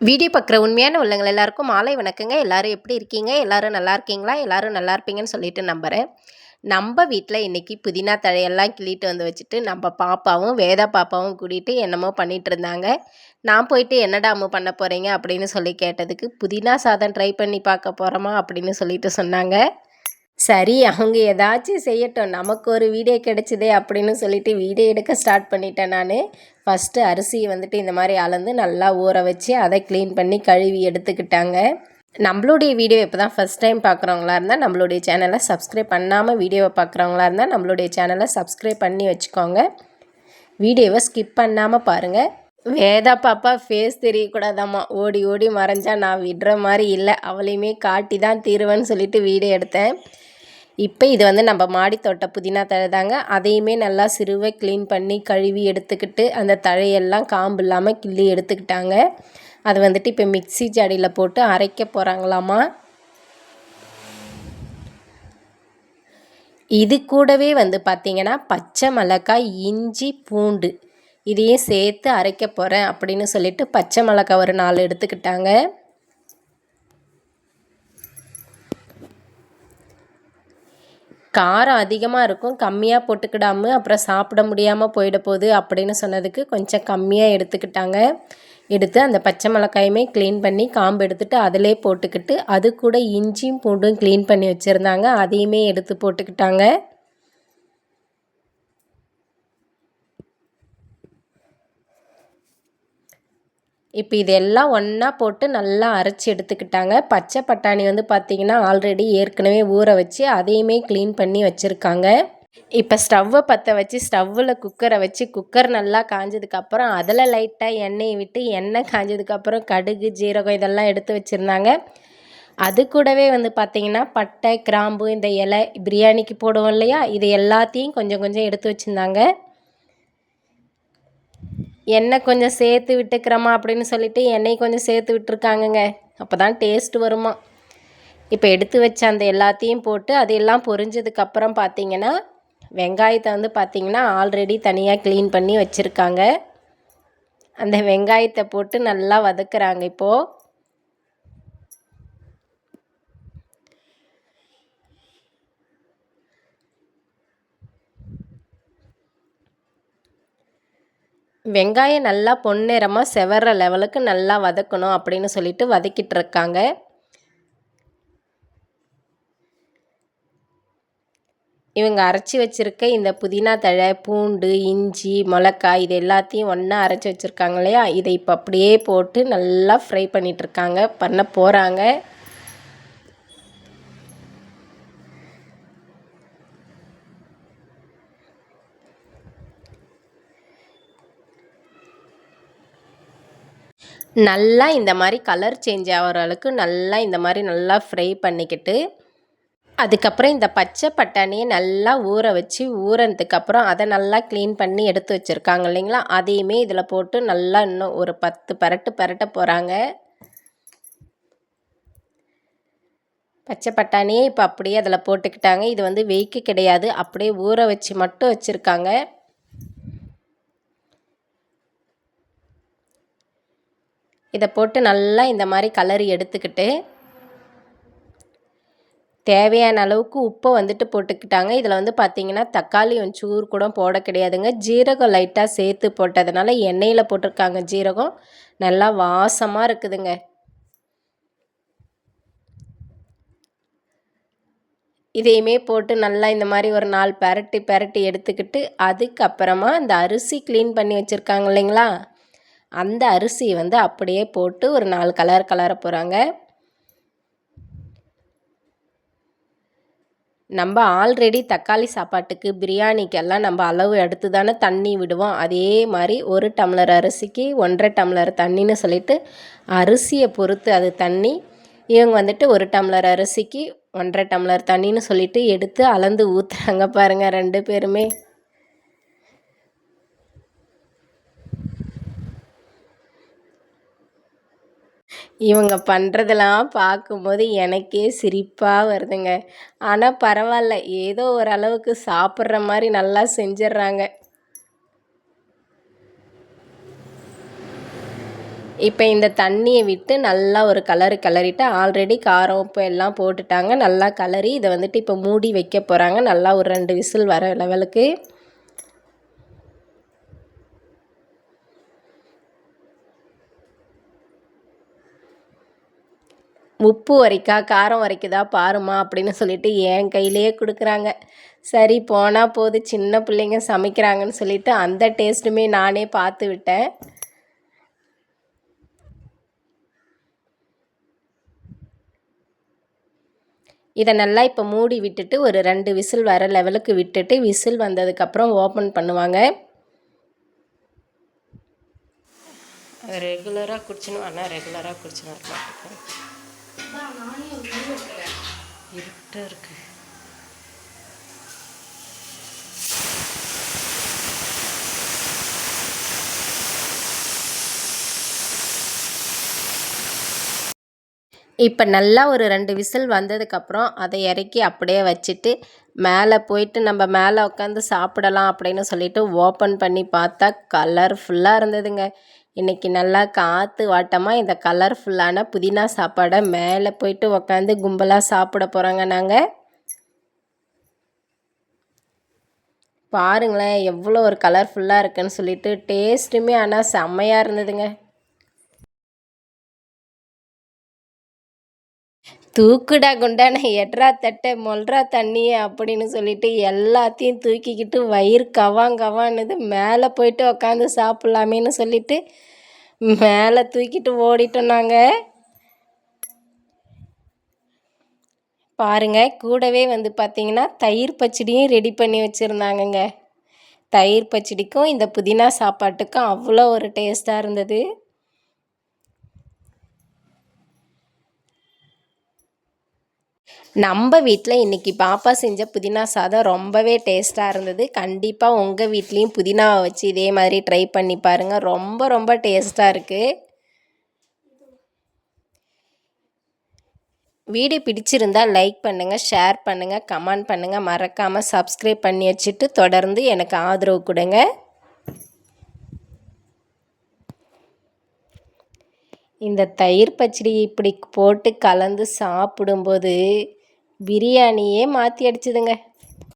Video பார்க்குற உண்மையான உள்ளங்கள் எல்லாருக்கும் மாலை வணக்கங்க. எல்லாரும் எப்படி இருக்கீங்க? எல்லாரும் நல்லா இருக்கீங்களா? எல்லாரும் நல்லா இருப்பீங்கன்னு சொல்லிட்டு நம்புகிறேன் நம்ம வீட்டில் இன்றைக்கி புதினா தழையெல்லாம் கிள்ளிட்டு வந்து வச்சுட்டு நம்ம பாப்பாவும் வேதா பாப்பாவும் கூட்டிகிட்டு என்னமோ பண்ணிகிட்டு இருந்தாங்க. நான் போயிட்டு என்னடா அம்மு பண்ண போகிறீங்க அப்படின்னு சொல்லி கேட்டதுக்கு புதினா சாதம் ட்ரை பண்ணி பார்க்க போகிறோமா அப்படின்னு சொல்லிட்டு சொன்னாங்க. சரி அவங்க ஏதாச்சும் செய்யட்டும். நமக்கு ஒரு வீடியோ கிடைச்சிதே அப்படின்னு சொல்லிட்டு வீடியோ எடுக்க ஸ்டார்ட் பண்ணிட்டேன் நான். ஃபஸ்ட்டு அரிசியை வந்துட்டு இந்த மாதிரி அளந்து நல்லா ஊற வச்சு அதை க்ளீன் பண்ணி கழுவி எடுத்துக்கிட்டாங்க. நம்மளுடைய வீடியோ இப்போ தான் ஃபஸ்ட் டைம் பார்க்குறவங்களா இருந்தால் நம்மளுடைய சேனலை சப்ஸ்கிரைப் பண்ணாமல் வீடியோவை பார்க்குறவங்களா இருந்தால் நம்மளுடைய சேனலை சப்ஸ்கிரைப் பண்ணி வச்சுக்கோங்க. வீடியோவை ஸ்கிப் பண்ணாமல் பாருங்கள் வேதா பாப்பா ஃபேஸ் தெரியக்கூடாதாம்மா. ஓடி ஓடி மறைஞ்சா நான் விடுற மாதிரி இல்லை. அவளையுமே காட்டி தான் தீருவேன்னு சொல்லிட்டு வீடியோ எடுத்தேன். இப்போ இது வந்து நம்ம மாடி தோட்ட புதினா தழை தாங்க. அதையுமே நல்லா சிறுவை க்ளீன் பண்ணி கழுவி எடுத்துக்கிட்டு அந்த தழையெல்லாம் காம்பு இல்லாமல் கிள்ளி எடுத்துக்கிட்டாங்க. அது வந்துட்டு இப்போ மிக்சி ஜாடியில் போட்டு அரைக்க போகிறாங்களாமா இது கூடவே வந்து பார்த்திங்கன்னா பச்சை மிளகாய் இஞ்சி பூண்டு இதையும் சேர்த்து அரைக்க போகிறேன் அப்படின்னு சொல்லிட்டு பச்சை மிளகாய் ஒரு நாலு எடுத்துக்கிட்டாங்க. காரம் அதிகமாக இருக்கும். கம்மியாக போட்டுக்கிடாமல் அப்புறம் சாப்பிட முடியாமல் போயிட போகுது அப்படின்னு சொன்னதுக்கு கொஞ்சம் கம்மியாக எடுத்துக்கிட்டாங்க. எடுத்து அந்த பச்சை மிளகாயுமே க்ளீன் பண்ணி காம்பு எடுத்துகிட்டு அதிலே போட்டுக்கிட்டு அது கூட இஞ்சியும் பூண்டும் க்ளீன் பண்ணி வச்சுருந்தாங்க. அதையுமே எடுத்து போட்டுக்கிட்டாங்க. இப்போ இதெல்லாம் ஒன்றா போட்டு நல்லா அரைச்சி எடுத்துக்கிட்டாங்க. பச்சை பட்டாணி வந்து பார்த்திங்கன்னா ஆல்ரெடி ஏற்கனவே ஊற வச்சு அதையுமே க்ளீன் பண்ணி வச்சுருக்காங்க. இப்போ ஸ்டவ்வை பற்ற வச்சு ஸ்டவ்வில் குக்கரை வச்சு குக்கர் நல்லா காஞ்சதுக்கப்புறம் அதில் லைட்டாக எண்ணெயை விட்டு எண்ணெய் காஞ்சதுக்கப்புறம் கடுகு ஜீரகம் இதெல்லாம் எடுத்து வச்சுருந்தாங்க. அது கூடவே வந்து பார்த்திங்கன்னா பட்டை கிராம்பு இந்த இலை பிரியாணிக்கு போடுவோம் இல்லையா? இது எல்லாத்தையும் கொஞ்சம் கொஞ்சம் எடுத்து வச்சுருந்தாங்க. எண்ணெய் கொஞ்சம் சேர்த்து விட்டுக்கிறோமா அப்படின்னு சொல்லிட்டு எண்ணெய் கொஞ்சம் சேர்த்து விட்டுருக்காங்கங்க. அப்போ தான் டேஸ்ட் வருமா. இப்போ எடுத்து வச்ச அந்த எல்லாத்தையும் போட்டு அது எல்லாம் பொரிஞ்சதுக்கப்புறம் பார்த்தீங்கன்னா வெங்காயத்தை வந்து பார்த்திங்கன்னா ஆல்ரெடி தனியாக க்ளீன் பண்ணி வச்சுருக்காங்க. அந்த வெங்காயத்தை போட்டு நல்லா வதக்குறாங்க இப்போது வெங்காயம் நல்லா பொன்னிறமாக செவற லெவலுக்கு நல்லா வதக்கணும் அப்படின்னு சொல்லிட்டு வதக்கிட்டு இருக்காங்க இவங்க அரைச்சி வச்சுருக்க இந்த புதினா தழை பூண்டு இஞ்சி மிளகாய் இது எல்லாத்தையும் ஒன்றா அரைச்சி வச்சுருக்காங்க இல்லையா? இதை இப்போ அப்படியே போட்டு நல்லா ஃப்ரை பண்ணிகிட்ருக்காங்க பண்ண போகிறாங்க நல்லா இந்த மாதிரி கலர் சேஞ்ச் ஆகிற அளவுக்கு நல்லா இந்த மாதிரி நல்லா ஃப்ரை பண்ணிக்கிட்டு அதுக்கப்புறம் இந்த பச்சை பட்டாணியை நல்லா ஊற வச்சு ஊறினதுக்கப்புறம் அதை நல்லா க்ளீன் பண்ணி எடுத்து வச்சுருக்காங்க இல்லைங்களா? அதையுமே இதில் போட்டு நல்லா இன்னும் ஒரு பத்து பரட்டு பரட்ட போகிறாங்க பச்சை பட்டாணியே இப்போ அப்படியே அதில் போட்டுக்கிட்டாங்க. இது வந்து வெய்க்கு கிடையாது. அப்படியே ஊற வச்சு மட்டும் வச்சுருக்காங்க. இதை போட்டு நல்லா இந்த மாதிரி கலரி எடுத்துக்கிட்டு தேவையான அளவுக்கு உப்பை வந்துட்டு போட்டுக்கிட்டாங்க. இதில் வந்து பார்த்திங்கன்னா தக்காளி சூர் கூட போட கிடையாதுங்க. ஜீரகம் லைட்டாக சேர்த்து போட்டதுனால எண்ணெயில் போட்டிருக்காங்க ஜீரகம். நல்லா வாசமாக இருக்குதுங்க. இதையுமே போட்டு நல்லா இந்த மாதிரி ஒரு நாலு பெரட்டி பெரட்டி எடுத்துக்கிட்டு அதுக்கப்புறமா இந்த அரிசி க்ளீன் பண்ணி வச்சுருக்காங்க இல்லைங்களா? அந்த அரிசியை வந்து அப்படியே போட்டு ஒரு நாலு கலர் கலர போகிறாங்க நம்ம ஆல்ரெடி தக்காளி சாப்பாட்டுக்கு பிரியாணிக்கெல்லாம் நம்ம அளவு எடுத்து தானே தண்ணி விடுவோம். அதே மாதிரி ஒரு டம்ளர் அரிசிக்கு ஒன்றரை டம்ளர் தண்ணின்னு சொல்லிட்டு அரிசியை பொறுத்து அது தண்ணி இவங்க வந்துட்டு ஒரு டம்ளர் அரிசிக்கு ஒன்றரை டம்ளர் தண்ணின்னு சொல்லிட்டு எடுத்து அளந்து ஊற்றுறாங்க பாருங்கள் ரெண்டு பேருமே. இவங்க பண்ணுறதெல்லாம் பார்க்கும்போது எனக்கே சிரிப்பாக வருதுங்க. ஆனால் பரவாயில்ல ஏதோ ஓரளவுக்கு சாப்பிட்ற மாதிரி நல்லா செஞ்சிடுறாங்க. இப்போ இந்த தண்ணியை விட்டு நல்லா ஒரு கலரு கிளறிட்டு ஆல்ரெடி காரம் உப்பு எல்லாம் போட்டுட்டாங்க. நல்லா கலரி இதை வந்துட்டு இப்போ மூடி வைக்க போகிறாங்க நல்லா ஒரு ரெண்டு விசில் வர லெவலுக்கு உப்பு வரைக்கா காரம் வரைக்குதா பாருமா அப்படின்னு சொல்லிட்டு என் கையிலேயே கொடுக்குறாங்க. சரி போனால் போது சின்ன பிள்ளைங்க சமைக்கிறாங்கன்னு சொல்லிட்டு அந்த டேஸ்ட்டுமே நானே பார்த்து விட்டேன். இதை நல்லா இப்போ மூடி விட்டுட்டு ஒரு ரெண்டு விசில் வர லெவலுக்கு விட்டுட்டு விசில் வந்ததுக்கப்புறம் ஓப்பன் பண்ணுவாங்க. ரெகுலராக குடிச்சுன்னு ஆனால் ரெகுலராக குடிச்சுன்னு இருட்டாக இருக்கு. இப்போ நல்லா ஒரு ரெண்டு விசில் வந்ததுக்கப்புறம் அதை இறக்கி அப்படியே வச்சுட்டு மேலே போயிட்டு நம்ம மேலே உட்காந்து சாப்பிடலாம் அப்படின்னு சொல்லிட்டு ஓப்பன் பண்ணி பார்த்தா கலர்ஃபுல்லாக இருந்ததுங்க. இன்றைக்கி நல்லா காற்று வாட்டமாக இந்த கலர்ஃபுல்லான புதினா சாப்பாடை மேலே போயிட்டு உக்காந்து கும்பலாக சாப்பிட போகிறாங்க நாங்கள் பாருங்களேன் எவ்வளோ ஒரு கலர்ஃபுல்லாக இருக்குன்னு சொல்லிட்டு டேஸ்ட்டுமே ஆனால் செம்மையாக இருந்ததுங்க. தூக்குடா குண்டான எட்ரா தட்டை மொல்றா தண்ணி அப்படின்னு சொல்லிட்டு எல்லாத்தையும் தூக்கிக்கிட்டு வயிறு கவாங் கவான்னுது மேலே போயிட்டு உக்காந்து சாப்பிட்லாமேன்னு சொல்லிட்டு மேலே தூக்கிட்டு ஓடிட்டோம் நாங்கள் பாருங்கள் கூடவே வந்து பார்த்திங்கன்னா தயிர் பச்சடியும் ரெடி பண்ணி வச்சுருந்தாங்கங்க. தயிர் பச்சடிக்கும் இந்த புதினா சாப்பாட்டுக்கும் அவ்வளோ ஒரு டேஸ்ட்டாக இருந்தது. நம்ம வீட்டில் இன்றைக்கி பாப்பா செஞ்ச புதினா சாதம் ரொம்பவே டேஸ்ட்டாக இருந்தது. கண்டிப்பாக உங்கள் வீட்லேயும் புதினாவை வச்சு இதே மாதிரி ட்ரை பண்ணி பாருங்கள் ரொம்ப ரொம்ப டேஸ்ட்டாக இருக்குது வீடியோ பிடிச்சிருந்தால் லைக் பண்ணுங்கள் ஷேர் பண்ணுங்கள் கமெண்ட் பண்ணுங்கள் மறக்காமல் சப்ஸ்கிரைப் பண்ணி வச்சுட்டு தொடர்ந்து எனக்கு ஆதரவு கொடுங்க. இந்த தயிர் பச்சடி இப்படி போட்டு கலந்து சாப்பிடும்போது பிரியாணியே மாற்றி அடிச்சுதுங்க.